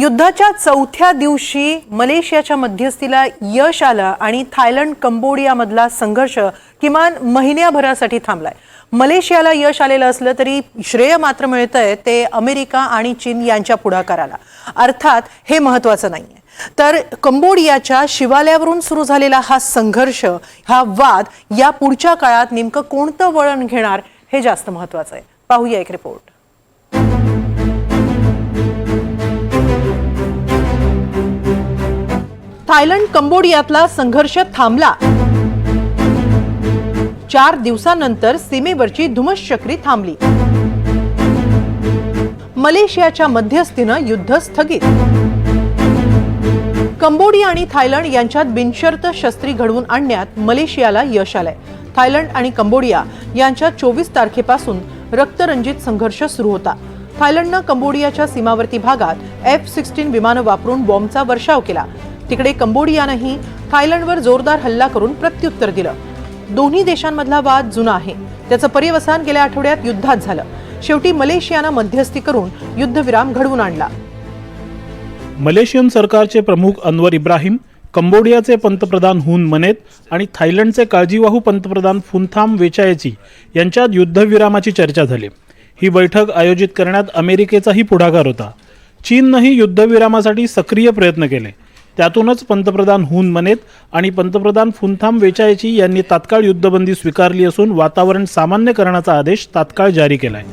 युद्धाच्या चौथ्या दिवशी मलेशियाच्या मध्यस्थीला यश आलं आणि थायलंड कंबोडियामधला संघर्ष किमान महिन्याभरासाठी थांबलाय. मलेशियाला यश आलेलं असलं तरी श्रेय मात्र मिळतंय ते अमेरिका आणि चीन यांच्या पुढाकाराला. अर्थात हे महत्वाचं नाहीये. तर कंबोडियाच्या शिवाल्यावरून सुरू झालेला हा संघर्ष हा वाद या पुढच्या काळात नेमकं कोणतं वळण घेणार हे जास्त महत्वाचं आहे. पाहूया एक रिपोर्ट थायलंड कंबोडियातला संघर्ष थांबला. चार दिवसानंतर सीमेवरची धुमश्चक्री थांबली. मलेशियाच्या मध्यस्थीनं युद्ध स्थगित. कंबोडिया आणि थायलंड यांच्यात बिनशर्त शस्त्री घडवून आणण्यात मलेशियाला यश आलंय. थायलंड आणि कंबोडिया यांच्यात चोवीस तारखेपासून रक्तरंजित संघर्ष सुरू होता. थायलंडनं कंबोडियाच्या सीमावर्ती भागात एफ सिक्स्टीन विमानं वापरून बॉम्बचा वर्षाव केला. तिकडे कंबोडियानंही थायलंडवर जोरदार हल्ला करून प्रत्युत्तर दिलं. दोन्ही देशांमधला वाद जुना आहे. त्याचं पर्यवसान गेल्या आठवड्यात युद्धात झालं. शेवटी मलेशियानं मध्यस्थी करून युद्धविराम घडवून आणला. मलेशियन सरकारचे प्रमुख अनवर इब्राहिम कंबोडियाचे पंतप्रधान हुन मनेत आणि थायलंडचे काळजीवाहू पंतप्रधान फुनथाम वेचायची यांच्यात युद्धविरामाची चर्चा झाली. ही बैठक आयोजित करण्यात अमेरिकेचाही पुढाकार होता. चीननंही युद्धविरामासाठी सक्रिय प्रयत्न केले. त्यातूनच पंतप्रधान हून म्हणेत आणि पंतप्रधान फुनथाम वेचायची यांनी तात्काळ युद्धबंदी स्वीकारली असून वातावरण सामान्य करण्याचा आदेश तात्काळ जारी केलाय.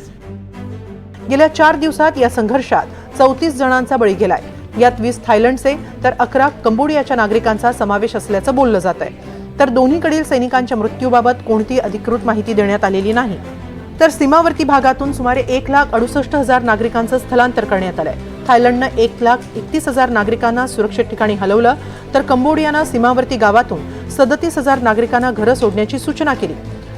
गेल्या चार दिवसात या संघर्षात चौतीस जणांचा बळी गेलाय. यात वीस थायलंडचे तर अकरा कंबोडियाच्या नागरिकांचा समावेश असल्याचं बोललं जात आहे तर दोन्हीकडील सैनिकांच्या मृत्यूबाबत कोणती अधिकृत माहिती देण्यात आलेली नाही? तर सीमावर्ती भागातून सुमारे एक लाख अडुसष्ट हजार नागरिकांचं स्थलांतर करण्यात आलंय. थायलंडनं एक लाख एकतीस हजार नागरिकांना सुरक्षित ठिकाणी हलवलं तर कंबोडियानं सीमावर्ती गावातून सदतीस हजार नागरिकांना घरं सोडण्याची सूचना केली.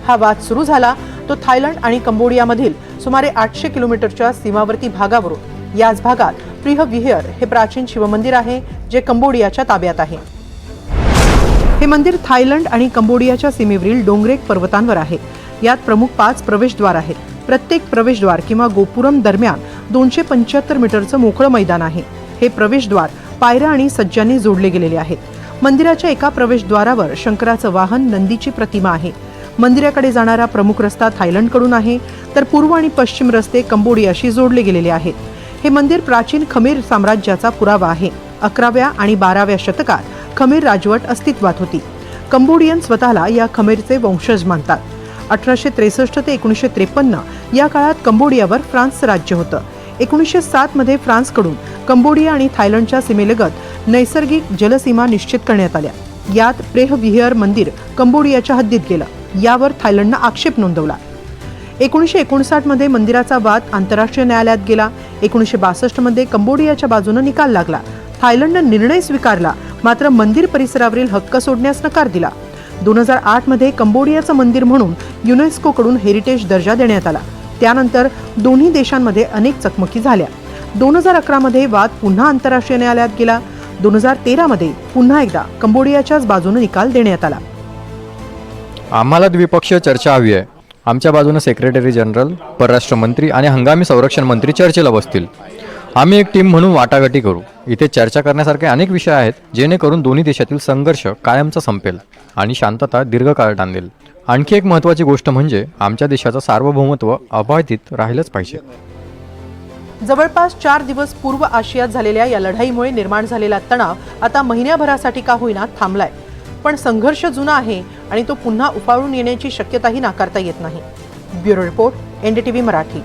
हा वाद सुरू झाला तो थायलंड आणि कंबोडियामधील सुमारे आठशे किलोमीटरच्या सीमावर्ती भागावरून. याच भागात प्रिह विहेर हे प्राचीन शिवमंदिर आहे जे कंबोडियाच्या ताब्यात आहे. हे मंदिर थायलंड आणि कंबोडियाच्या सीमेवरील डोंगरेक पर्वतांवर आहे. यात प्रमुख पाच प्रवेशद्वार आहेत. प्रत्येक प्रवेशद्वार किंवा गोपुरम दरम्यान दोनशे पंच्याहत्तर मीटरचं मोकळं मैदान आहे. हे प्रवेशद्वार पायऱ्या आणि सज्जांनी जोडले गेलेले आहेत. मंदिराच्या एका प्रवेशद्वारावर शंकराचं वाहन नंदीची प्रतिमा आहे. मंदिराकडे जाणारा प्रमुख रस्ता थायलंडकडून आहे तर पूर्व आणि पश्चिम रस्ते कंबोडियाशी जोडले गेलेले आहेत. हे मंदिर प्राचीन खमीर साम्राज्याचा पुरावा आहे. अकराव्या आणि बाराव्या शतकात खमीर राजवट अस्तित्वात होती. कंबोडियन स्वतःला या खमीरचे वंशज मानतात. अठराशे त्रेसष्ट ते एकोणीसशे त्रेपन्न या काळात कंबोडियावर फ्रान्सचं राज्य होतं. एकोणीसशे सातमध्ये फ्रान्सकडून कंबोडिया आणि थायलंडच्या सीमेलगत नैसर्गिक जलसीमा निश्चित करण्यात आल्या. यात प्रेहविहेयर मंदिर कंबोडियाच्या हद्दीत गेलं. यावर थायलंडनं आक्षेप नोंदवला. एकोणीसशे एकोणसाठमध्ये मंदिराचा वाद आंतरराष्ट्रीय न्यायालयात गेला. एकोणीसशे बासष्टमध्ये कंबोडियाच्या बाजूनं निकाल लागला. थायलंडनं निर्णय स्वीकारला. मात्र मंदिर परिसरावरील हक्क सोडण्यास नकार दिला. दोन हजार आठमध्ये कंबोडियाचं मंदिर म्हणून युनेस्कोकडून हेरिटेज दर्जा देण्यात आला. त्यानंतर दोन्ही देशांमध्ये अनेक चकमकी झाल्या. दोन हजार अकरामध्ये वाद पुन्हा आंतरराष्ट्रीय न्यायालयात गेला. दोन हजार तेरामध्ये पुन्हा एकदा कंबोडियाच्याच बाजूने निकाल देण्यात आला. आम्हाला द्विपक्षीय चर्चा हवी आहे. आमच्या बाजूने सेक्रेटरी जनरल परराष्ट्र मंत्री आणि हंगामी संरक्षण मंत्री चर्चेला बसतील. आम्ही एक टीम म्हणून वाटाघाटी करू. इथे चर्चा करण्यासारखे अनेक विषय आहेत जेणेकरून दोन्ही देशातील संघर्ष कायमचा संपेल आणि शांतता दीर्घकाळ टांदेल आणखी एक महत्त्वाची गोष्ट म्हणजे आमच्या देशाचं सार्वभौमत्व अबाधित राहिलंच पाहिजे. जवळपास चार दिवस पूर्व आशियात झालेल्या या लढाईमुळे निर्माण झालेला तणाव आता महिन्याभरासाठी का होईना थांबलाय. पण संघर्ष जुना आहे आणि तो पुन्हा उफाळून येण्याची शक्यताही नाकारता येत नाही. Bureau report NDTV Marathi.